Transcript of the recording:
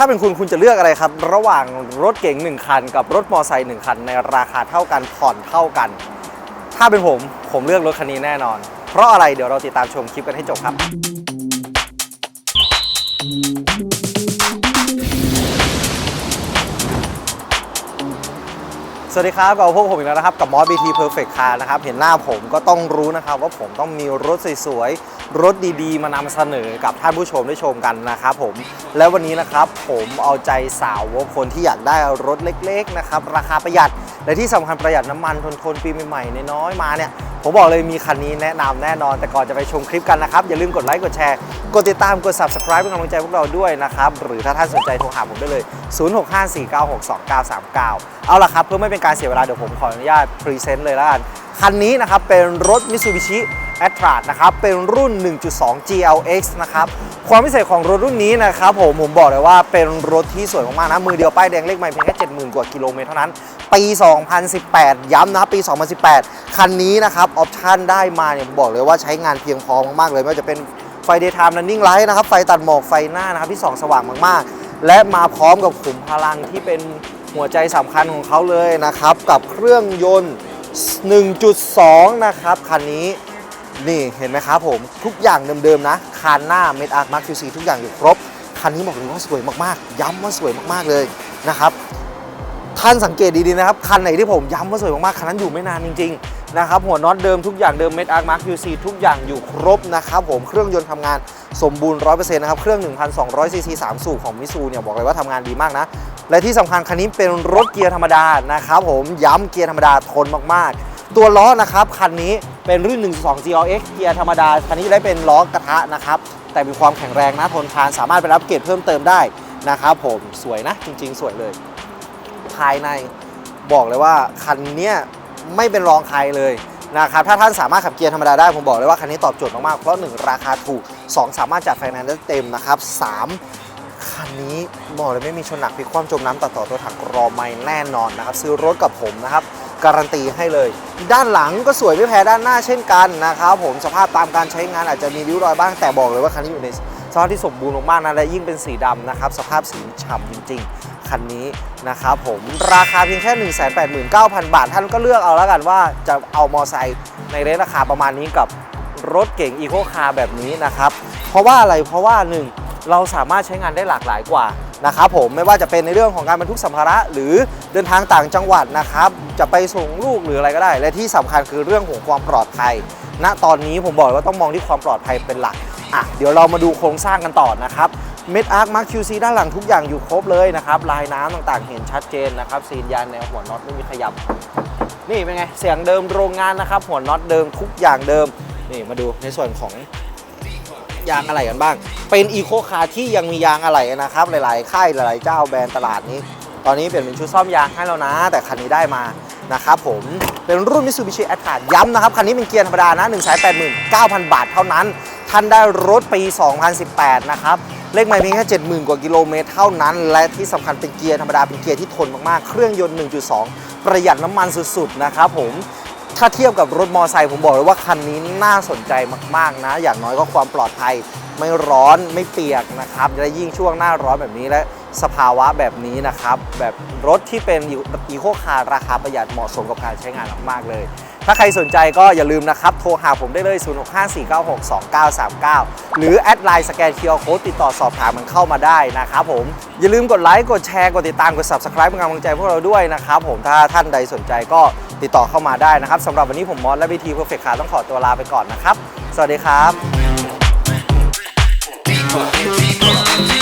ถ้าเป็นคุณคุณจะเลือกอะไรครับ ระหว่างรถเก๋ง1 คัน กับรถมอไซค์1คัน ในราคาเท่ากันผ่อนเท่ากัน ถ้าเป็นผมผมเลือกรถคันนี้แน่นอน เพราะอะไรเดี๋ยวเราติดตามชมคลิปกันให้จบครับ วัสดีครับกับพวกผมอีกแล้วนะครับ กับมอสบีทีเพอร์เฟกต์คาร์นะครับ เห็นหน้าผมก็ต้องรู้นะครับ ว่าผมต้องมีรถสวยๆ รถดีๆ มานำเสนอกับท่านผู้ชมได้ชมกันนะครับผม และวันนี้นะครับผมเอาใจสาวกคนที่อยากได้รถเล็กๆนะครับ ราคาประหยัด และที่สำคัญประหยัดน้ำมันทนทนปีใหม่ๆน้อยๆมาเนี่ย ผมบอกเลยมีคันนี้แนะนำแน่นอน แต่ก่อนจะไปชมคลิปกันนะครับ อย่าลืมกดไลค์กดแชร์กดติดตามกด subscribe เป็นกำลังใจพวกเราด้วยนะครับ หรือถ้าท่านสนใจโทรหาผมได้เลย 0654962939 เอาล่ะครับ เพื่อไม่เป็นการเสียเวลาเดี๋ยวผมขออนุญาตพรีเซนต์เลยละกันคันนี้นะครับเป็นรถ Mitsubishi a t r a นะครับ เป็นรุ่น 1.2 GLX นะครับ ความพิเศษของรถรุ่นนี้นะครับผม ผมบอกเลยว่าเป็นรถที่สวยมากๆนะ มือเดียวป้ายแดงเลขไม่เพียงแค่ 70,000 กว่ากิโลเมตรเท่านั้น ปี 2018 ย้ำนะครับ ปี 2018 คันนี้นะครับ ออปชั่นได้มาเนี่ย ผมบอกเลยว่าใช้งานเพียงพอมากๆเลย ไม่ว่าจะเป็นไฟ daytime running light นะครับ ไฟตัดหมอก ไฟหน้านะครับที่ส่องสว่างมากๆ และมาพร้อมกับขุมพลังที่เป็นหัวใจสำคัญของเขาเลยนะครับ กับเครื่องยนต์ 1.2 นะครับ คันนี้ นี่เห็นไหมครับผม ทุกอย่างเดิมๆนะ คานหน้าเมดอาร์มาร์คิวซีทุกอย่างอยู่ครบ คันนี้บอกเลยว่าสวยมากๆ ย้ำว่าสวยมากๆเลยนะครับ ท่านสังเกตดีๆนะครับ คันไหนที่ผมย้ำว่าสวยมากๆ คันนั้นอยู่ไม่นานจริงๆนะครับ หัวน็อตเดิมทุกอย่างเดิมเมดอาร์มาร์คิวซีทุกอย่างอยู่ครบนะครับผม เครื่องยนต์ทำงานสมบูรณ์100%นะครับ เครื่อง 1,200ซีซี3สูบของมิซูเนี่ยบอกเลยว่าทำงานดีมากนะ และที่สำคัญคันนี้เป็นรถเกียร์ธรรมดานะครับผมย้ำเกียร์ธรรมดาทนมากๆ ตัวล้อนะครับคันนี้ เป็นรุ่น 12 GLX เกียร์ธรรมดา คันนี้จะได้เป็นล้อกระทะนะครับ แต่มีความแข็งแรงนะทนทานสามารถไปรับเกรดเพิ่มเติมได้นะครับผมสวยนะจริง ๆ สวยเลย ภายในบอกเลยว่าคันเนี้ยไม่เป็นรองใครเลยนะครับถ้าท่านสามารถขับเกียร์ธรรมดาได้ ผมบอกเลยว่าคันนี้ตอบโจทย์มาก ๆ เพราะ 1 ราคาถูก 2 สามารถจัดไฟแนนซ์ได้เต็มนะครับ 3 คันนี้บอกเลยไม่มีชนหนักพลิกคว่ำจมน้ำตัดต่อตัวถังรอไม่แน่นอนนะครับ ซื้อรถกับผมนะครับ การันตีให้เลย ด้านหลังก็สวยไม่แพ้ด้านหน้าเช่นกันนะครับผมสภาพตามการใช้งานอาจจะมีริ้วรอยบ้างแต่บอกเลยว่าคันนี้อยู่ในสภาพที่สมบูรณ์มากๆนะและยิ่งเป็นสีดำนะครับสภาพสีฉ่ำจริง ๆ คันนี้นะครับผมราคาเพียงแค่ 189,000 บาท ท่านก็เลือกเอาแล้วกันว่าจะเอามอไซค์ในเรทราคาประมาณนี้กับรถเก๋งอีโคคาร์แบบนี้นะครับเพราะว่าอะไรเพราะว่าหนึ่งเราสามารถใช้งานได้หลากหลายกว่า นะครับผมไม่ว่าจะเป็นในเรื่องของการบรรทุกสัมภาระหรือเดินทางต่างจังหวัดนะครับจะไปส่งลูกหรืออะไรก็ได้ และที่สำคัญคือเรื่องของความปลอดภัย ณตอนนี้ผมบอกเลยว่าต้องมองที่ความปลอดภัยเป็นหลักอะเดี๋ยวเรามาดูโครงสร้างกันต่อนะครับเม็ดอาร์คมาร์คิวซีด้านหลังทุกอย่างอยู่ครบเลยนะครับลายน้ำต่างๆ เห็นชัดเจนนะครับซีนยานแนวหัวน็อตไม่มีขยับ นี่เป็นไงเสียงเดิมโรงงานนะครับ หัวน็อตเดิมทุกอย่างเดิมนี่มาดูในส่วนของ ยางอะไรกันบ้าง เป็นอีโคคาร์ที่ยังมียางอะไรนะครับ หลายๆ ค่ายหลายๆ เจ้าแบรนด์ตลาดนี้ ตอนนี้เปลี่ยนเป็นชุดซ่อมยางให้แล้วนะ แต่คันนี้ได้มานะครับผม เป็นรุ่น Mitsubishi a t r a ย้ำนะครับ คันนี้เป็นเกียร์ธรรมดานะ189,000 บาทเท่านั้น ท่านได้รถปี 2018 นะครับ เลขไม่เพียงแค่ 70,000 กว่ากิโลเมตรเท่านั้น และที่สำคัญเป็นเกียร์ธรรมดา เป็นเกียร์ที่ทนมาก ๆ เครื่องยนต์ 1.2 ประหยัดน้ำมันสุด ๆ นะครับผม ถ้าเทียบกับรถมอไซค์ผมบอกเลยว่าคันนี้น่าสนใจมากๆนะ อย่างน้อยก็ความปลอดภัยไม่ร้อนไม่เปียกนะครับและยิ่งช่วงหน้าร้อนแบบนี้และสภาวะแบบนี้นะครับ แบบรถที่เป็นอีโคคาร์ราคาประหยัดเหมาะสมกับการใช้งานมากๆเลย ถ้าใครสนใจก็อย่าลืมนะครับ โทรหาผมได้เลย 0654962939 หรือแอดไลน์สแกนเคอร์โค้ดติดต่อสอบถามมันเข้ามาได้นะครับผม อย่าลืมกดไลค์กดแชร์กดติดตามกด subscribe เป็นกำลังใจพวกเราด้วยนะครับผมถ้าท่านใดสนใจก็ ติดต่อเข้ามาได้นะครับสำหรับวันนี้ผมมอสและวิธีเพอร์เฟคขาต้องขอตัวลาไปก่อนนะครับ สวัสดีครับ